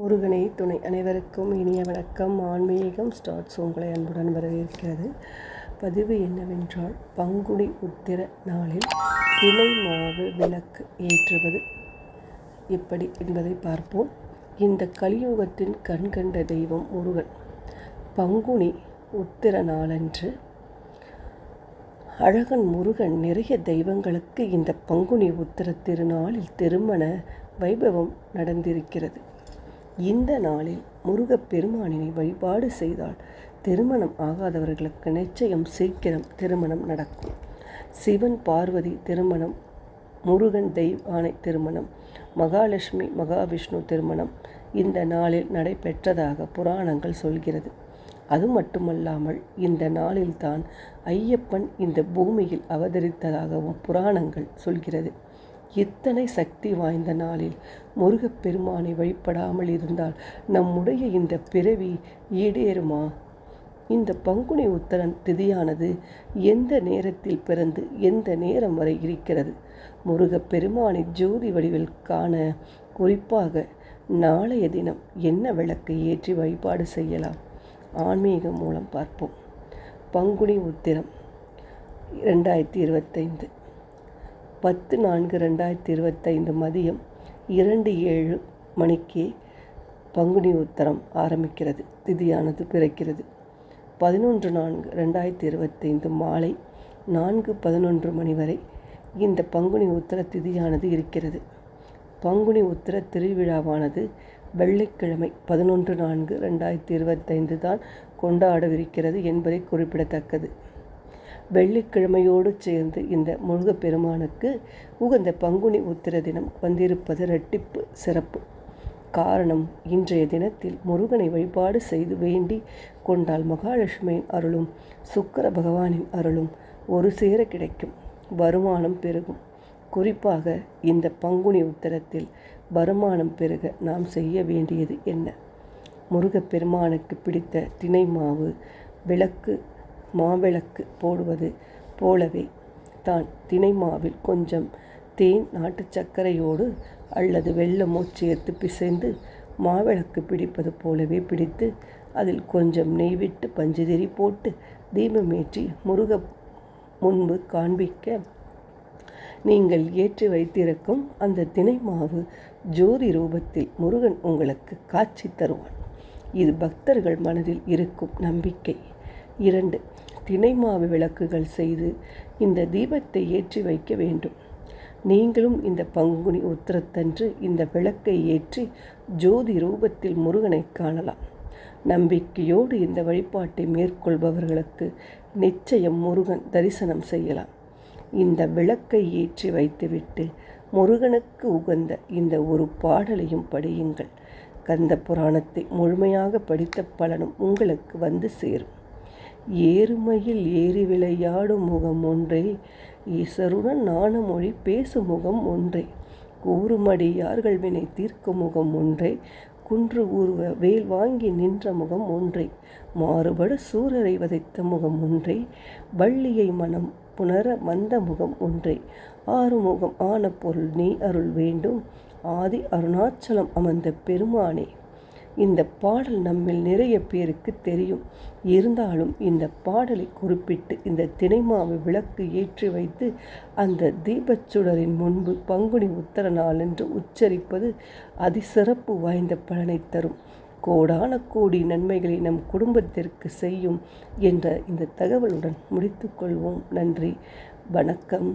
முருகனை துணை அனைவருக்கும் இனிய வணக்கம். ஆன்மீகம் ஸ்டார்ட்ஸ் உங்களை அன்புடன் வரவேற்கிறது. பதிவு என்னவென்றால் பங்குனி உத்திர நாளில் தினை மாவு விளக்கு ஏற்றுவது எப்படி என்பதை பார்ப்போம். இந்த கலியுகத்தின் கண்கண்ட தெய்வம் முருகன். பங்குனி உத்திர நாளன்று அழகன் முருகன் நிறைய தெய்வங்களுக்கு இந்த பங்குனி உத்திர திருநாளில் திருமண வைபவம் நடந்திருக்கிறது. இந்த நாளில் முருகப்பெருமானினை வழிபாடு செய்தால் திருமணம் ஆகாதவர்களுக்கு நிச்சயம் சீக்கிரம் திருமணம் நடக்கும். சிவன் பார்வதி திருமணம் முருகன் தெய்வானை திருமணம் மகாலட்சுமி மகாவிஷ்ணு திருமணம் இந்த நாளில் நடைபெற்றதாக புராணங்கள் சொல்கிறது. அது மட்டுமல்லாமல் இந்த நாளில்தான் ஐயப்பன் இந்த பூமியில் அவதரித்ததாகவும் புராணங்கள் சொல்கிறது. இத்தனை சக்தி வாய்ந்த நாளில் முருகப்பெருமானை வழிபடாமல் இருந்தால் நம்முடைய இந்த பிறவி ஈடேறுமா? இந்த பங்குனி உத்தரன் திதியானது எந்த நேரத்தில் பிறந்து எந்த நேரம் வரை இருக்கிறது? முருகப்பெருமானை ஜோதி வடிவில் காண குறிப்பாக நாளைய தினம் என்ன விளக்கை ஏற்றி வழிபாடு செய்யலாம்? ஆன்மீகம் மூலம் பார்ப்போம். பங்குனி உத்திரம் ரெண்டாயிரத்தி இருபத்தைந்து. பத்து நான்கு ரெண்டாயிரத்தி இருபத்தைந்து மதியம் இரண்டு ஏழு மணிக்கே பங்குனி உத்தரம் ஆரம்பிக்கிறது. திதியானது பிறக்கிறது. பதினொன்று நான்கு ரெண்டாயிரத்தி இருபத்தைந்து மாலை நான்கு பதினொன்று மணி வரை இந்த பங்குனி உத்தர திதியானது இருக்கிறது. பங்குனி உத்தர திருவிழாவானது வெள்ளிக்கிழமை பதினொன்று நான்கு ரெண்டாயிரத்தி இருபத்தைந்து தான் கொண்டாடவிருக்கிறது என்பதை குறிப்பிடத்தக்கது. வெள்ளிக்கிழமையோடு சேர்ந்து இந்த முருகப்பெருமானுக்கு உகந்த பங்குனி உத்திர தினம் வந்திருப்பது ரெட்டிப்பு சிறப்பு. காரணம் இன்றைய தினத்தில் முருகனை வழிபாடு செய்து வேண்டி கொண்டால் மகாலட்சுமியின் அருளும் சுக்கர பகவானின் அருளும் ஒரு சேர கிடைக்கும் வருமானம் பெருகும். குறிப்பாக இந்த பங்குனி உத்தரத்தில் வருமானம் பெருக நாம் செய்ய வேண்டியது என்ன? முருகப்பெருமானுக்கு பிடித்த தினை மாவு விளக்கு மாவிளக்கு போடுவது போலவே தான் தினை மாவில் கொஞ்சம் தேன் நாட்டு சர்க்கரையோடு அல்லது வெள்ளமோ சேர்த்து பிசைந்து மாவிளக்கு பிடிப்பது போலவே பிடித்து அதில் கொஞ்சம் நெய் விட்டு பஞ்சுதிரி போட்டு தீபமேற்றி முருக முன்பு காண்பிக்க நீங்கள் ஏற்றி வைத்திருக்கும் அந்த தினை மாவு ஜோதி ரூபத்தில் முருகன் உங்களுக்கு காட்சி தருவான். இது பக்தர்கள் மனதில் இருக்கும் நம்பிக்கை. இரண்டு. தினைமாவு விளக்குகள் செய்து இந்த தீபத்தை ஏற்றி வைக்க வேண்டும். நீங்களும் இந்த பங்குனி உத்திரத்தன்று இந்த விளக்கை ஏற்றி ஜோதி ரூபத்தில் முருகனை காணலாம். நம்பிக்கையோடு இந்த வழிபாட்டை மேற்கொள்பவர்களுக்கு நிச்சயம் முருகன் தரிசனம் செய்யலாம். இந்த விளக்கை ஏற்றி வைத்துவிட்டு முருகனுக்கு உகந்த இந்த ஒரு பாடலையும் படியுங்கள். கந்த புராணத்தை முழுமையாக படித்த பலனும் உங்களுக்கு வந்து சேரும். ஏறுமையில் ஏறி விளையாடும் முகம் ஒன்றே. ஈசருடன் நாணமொழி பேசும் முகம் ஒன்றே. கூறுமடியார்கள் வினை தீர்க்கும் முகம் ஒன்றே. குன்று ஊர்வ வேல் வாங்கி நின்ற முகம் ஒன்றே. மாறுபட சூரரை வதைத்த முகம் ஒன்றே. வள்ளியை மனம் புணர வந்த முகம் ஒன்றே. ஆறுமுகம் ஆன பொருள் நீ அருள் வேண்டும். ஆதி அருணாச்சலம் அமர்ந்த பெருமானே. இந்த பாடல் நம்மில் நிறைய பேருக்கு தெரியும். இருந்தாலும் இந்த பாடலை குறிப்பிட்டு இந்த தினைமாவு விளக்கு ஏற்றி வைத்து அந்த தீபச்சுடரின் முன்பு பங்குனி உத்தர நாள் என்று உச்சரிப்பது அதிசிறப்பு வாய்ந்த பலனை தரும். கோடான கோடி நன்மைகளை நம் குடும்பத்திற்கு செய்யும் என்ற இந்த தகவலுடன் முடித்துக்கொள்வோம் நன்றி. வணக்கம்.